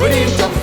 We need up.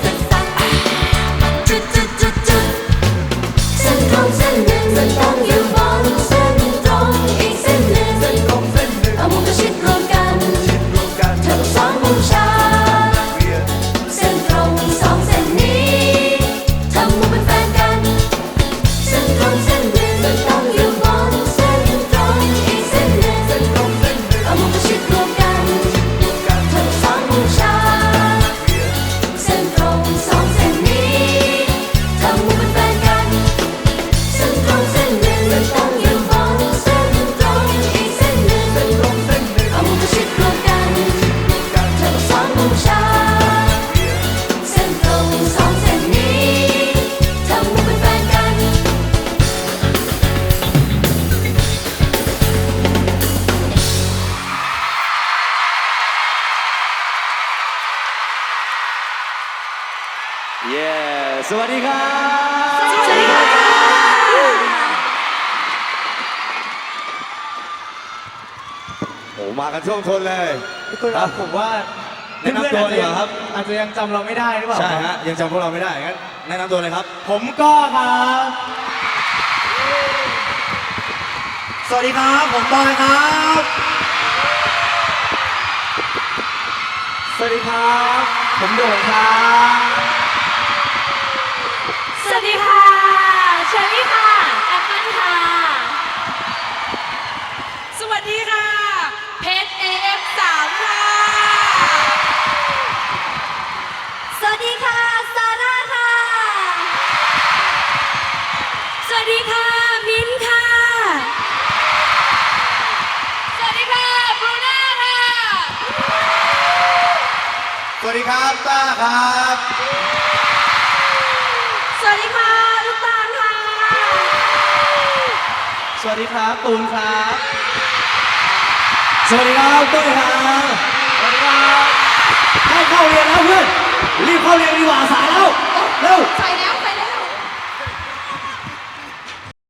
สวัสดีครับ สวัสดีค่ะโอ้มากันช่วงทนเลยคุณครับผมว่าแนะนำตัวดีกว่าครับ อาจจะยังจำเราไม่ได้หรือเปล่าใช่ฮะยังจำพวกเราไม่ได้งั้นแนะนำตัวเลยครับ ผมก็ครับ สวัสดีครับผมบอยครับ สวัสดีครับ ผมโดนครับ วัสดีค่ะ เชอรี่ค่ะ แอปเปิลค่ะ สวัสดีค่ะ เพชร AF3 ค่ะ สวัสดีค่ะ ซาร่าค่ะ สวัสดีค่ะ มิ้นค่ะ สวัสดีค่ะบรูน่าค่ะ สวัสดีครับต้าครับ วัสดีค่ะลูกตาลค่ะ สวัสดีครับตูนครับ สวัสดีครับตุ้ยครับ